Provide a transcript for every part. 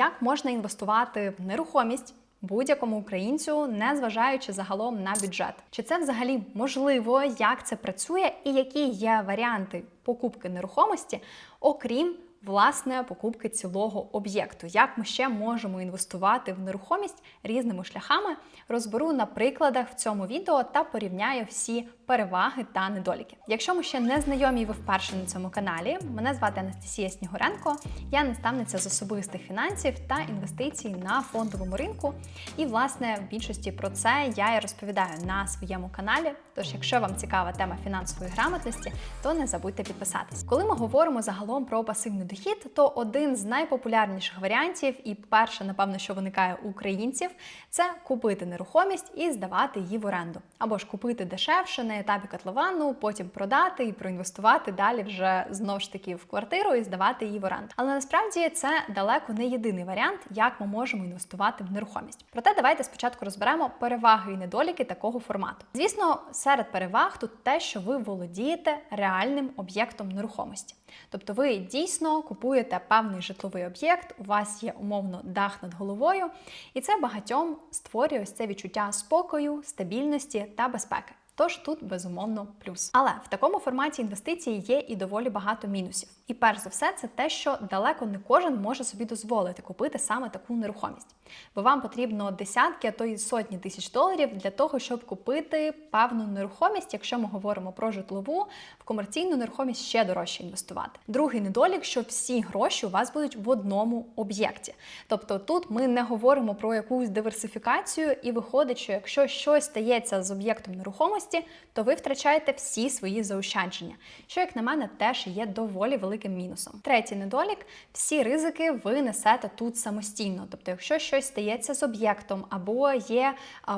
як можна інвестувати в нерухомість. Будь-якому українцю, не зважаючи загалом на бюджет, чи це взагалі можливо, як це працює, і які є варіанти покупки нерухомості, окрім власне покупки цілого об'єкту. Як ми ще можемо інвестувати в нерухомість різними шляхами, розберу на прикладах в цьому відео та порівняю всі переваги та недоліки. Якщо ми ще не знайомі і ви вперше на цьому каналі, мене звати Анастасія Снігуренко, я наставниця з особистих фінансів та інвестицій на фондовому ринку. І, власне, в більшості про це я і розповідаю на своєму каналі. Тож, якщо вам цікава тема фінансової грамотності, то не забудьте підписатись. Коли ми говоримо загалом про пасивний дохід, то один з найпопулярніших варіантів, і перше, напевно, що виникає у українців, це купити нерухомість і здавати її в оренду, або ж купити дешевше на етапі котловану, потім продати і проінвестувати далі вже знову ж таки в квартиру і здавати її в оренду. Але насправді це далеко не єдиний варіант, як ми можемо інвестувати в нерухомість. Проте давайте спочатку розберемо переваги і недоліки такого формату. Звісно, серед переваг тут те, що ви володієте реальним об'єктом нерухомості. Тобто ви дійсно купуєте певний житловий об'єкт, у вас є умовно дах над головою, і це багатьом створює ось це відчуття спокою, стабільності та безпеки. Тож тут безумовно плюс. Але в такому форматі інвестиції є і доволі багато мінусів. І перш за все, це те, що далеко не кожен може собі дозволити купити саме таку нерухомість. Бо вам потрібно десятки, а то й сотні тисяч доларів для того, щоб купити певну нерухомість, якщо ми говоримо про житлову, в комерційну нерухомість ще дорожче інвестувати. Другий недолік, що всі гроші у вас будуть в одному об'єкті. Тобто тут ми не говоримо про якусь диверсифікацію, і виходить, що якщо щось стається з об'єктом нерухомості, то ви втрачаєте всі свої заощадження, що, як на мене, теж є доволі великим мінусом. Третій недолік всі ризики ви несете тут самостійно. Тобто, якщо щось стається з об'єктом або є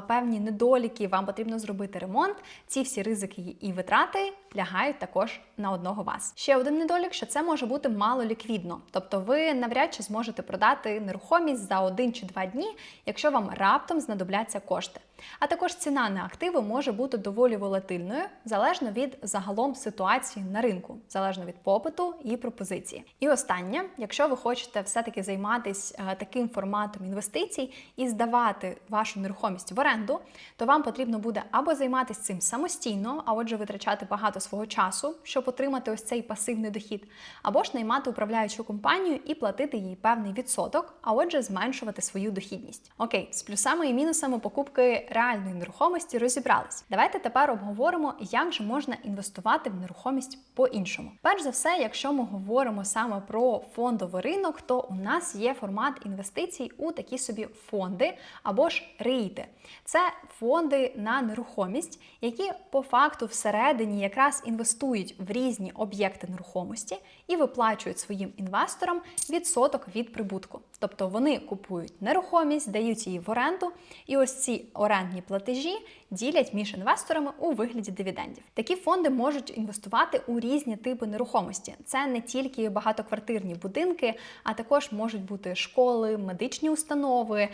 певні недоліки, вам потрібно зробити ремонт, ці всі ризики і витрати лягають також на одного вас. Ще один недолік, що це може бути мало ліквідно, тобто ви навряд чи зможете продати нерухомість за один чи два дні, якщо вам раптом знадобляться кошти. А також ціна на активи може бути доволі волатильною, залежно від загалом ситуації на ринку, залежно від попиту і пропозиції. І останнє, якщо ви хочете все-таки займатися таким форматом інвестицій і здавати вашу нерухомість в оренду, то вам потрібно буде або займатися цим самостійно, а отже, витрачати багато свого часу, щоб отримати ось цей пасивний дохід, або ж наймати управляючу компанію і платити їй певний відсоток, а отже, зменшувати свою дохідність. Окей, з плюсами і мінусами покупки реальної нерухомості розібрались. Давайте тепер обговоримо, як же можна інвестувати в нерухомість по-іншому. Перш за все, якщо ми говоримо саме про фондовий ринок, то у нас є формат інвестицій у такі собі фонди або ж рейти. Це фонди на нерухомість, які по факту всередині якраз інвестують в різні об'єкти нерухомості і виплачують своїм інвесторам відсоток від прибутку. Тобто вони купують нерухомість, дають її в оренду, і ось ці орендні платежі ділять між інвесторами у вигляді дивідендів. Такі фонди можуть інвестувати у різні типи нерухомості. Це не тільки багатоквартирні будинки, а також можуть бути школи, медичні установи,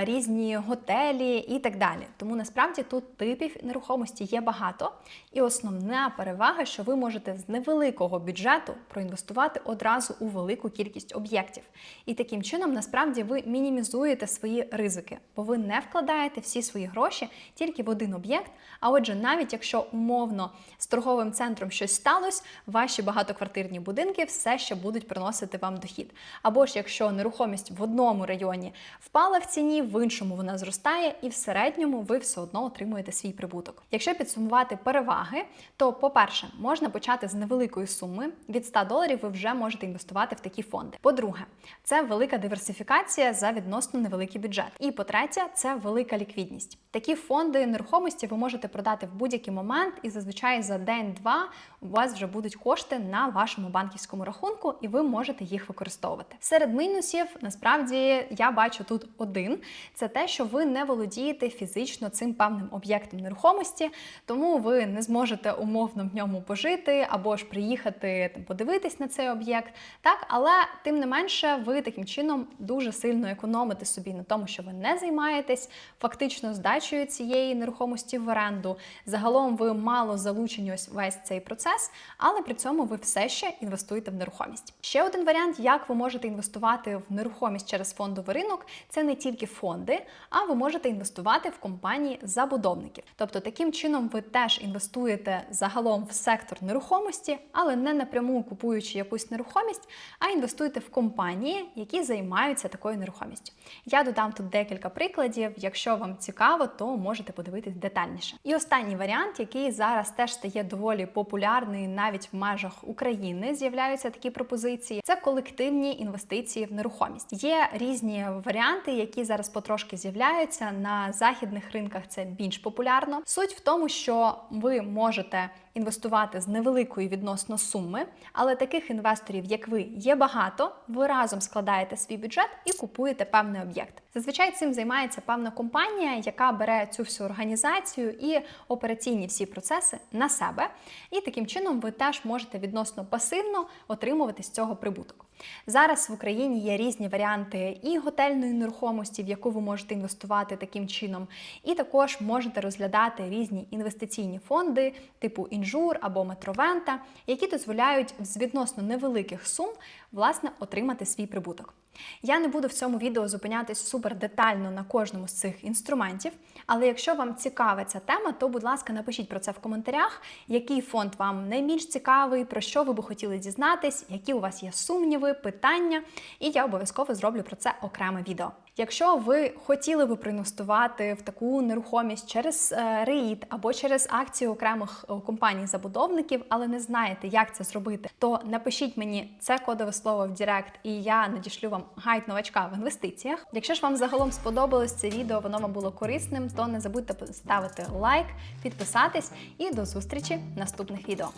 різні готелі і так далі. Тому насправді тут типів нерухомості є багато. І основна перевага, що ви можете з невеликого бюджету проінвестувати одразу у велику кількість об'єктів. І таким чином, насправді, ви мінімізуєте свої ризики, бо ви не вкладаєте всі свої гроші тільки в один об'єкт. А отже, навіть якщо умовно з торговим центром щось сталося, ваші багатоквартирні будинки все ще будуть приносити вам дохід. Або ж якщо нерухомість в одному районі впала в ціні, в іншому вона зростає, і в середньому ви все одно отримуєте свій прибуток. Якщо підсумувати переваги, то, по-перше, можна почати з невеликої суми. Від 100 доларів ви вже можете інвестувати в такі фонди. По-друге, це велика диверсифікація за відносно невеликий бюджет. І по-третє, це велика ліквідність. Такі фонди нерухомості ви можете продати в будь-який момент, і зазвичай за день-два у вас вже будуть кошти на вашому банківському рахунку, і ви можете їх використовувати. Серед мінусів насправді я бачу тут один: це те, що ви не володієте фізично цим певним об'єктом нерухомості, тому ви не зможете умовно в ньому пожити, або ж приїхати подивитись на цей об'єкт. Так, але тим не менше, ви таким чином дуже сильно економите собі на тому, що ви не займаєтесь фактично здачею цієї нерухомості в оренду. Загалом ви мало залучені ось весь цей процес, але при цьому ви все ще інвестуєте в нерухомість. Ще один варіант, як ви можете інвестувати в нерухомість через фондовий ринок, це не тільки фонди, а ви можете інвестувати в компанії забудовників. Тобто таким чином ви теж інвестуєте загалом в сектор нерухомості, але не напряму купуючи якусь нерухомість, а інвестуєте в компанії, які займаються такою нерухомістю. Я додам тут декілька прикладів. Якщо вам цікаво, то можете подивитись детальніше. І останній варіант, який зараз теж стає доволі популярний навіть в межах України, з'являються такі пропозиції. Це колективні інвестиції в нерухомість. Є різні варіанти, які зараз потрошки з'являються на західних ринках. Це більш популярно. Суть в тому, що ви можете інвестувати з невеликої відносно суми, але таких інвесторів, як ви, є багато. Ви разом складаєте свій бюджет і купуєте певний об'єкт. Зазвичай цим займається певна компанія, яка бере цю всю організацію і операційні всі процеси на себе. І таким чином ви теж можете відносно пасивно отримувати з цього прибуток. Зараз в Україні є різні варіанти і готельної нерухомості, в яку ви можете інвестувати таким чином, і також можете розглядати різні інвестиційні фонди, типу інжур або метровента, які дозволяють з відносно невеликих сум власне отримати свій прибуток. Я не буду в цьому відео зупинятись супер детально на кожному з цих інструментів, але якщо вам цікава ця тема, то будь ласка, напишіть про це в коментарях, який фонд вам найбільш цікавий, про що ви би хотіли дізнатись, які у вас є сумніви, питання, і я обов'язково зроблю про це окреме відео. Якщо ви хотіли би проінвестувати в таку нерухомість через е, або через акції окремих е, компаній-забудовників, але не знаєте, як це зробити, то напишіть мені це кодове слово в Директ, і я надішлю вам гайд новачка в інвестиціях. Якщо ж вам загалом сподобалось це відео, воно вам було корисним, то не забудьте поставити лайк, підписатись і до зустрічі в наступних відео.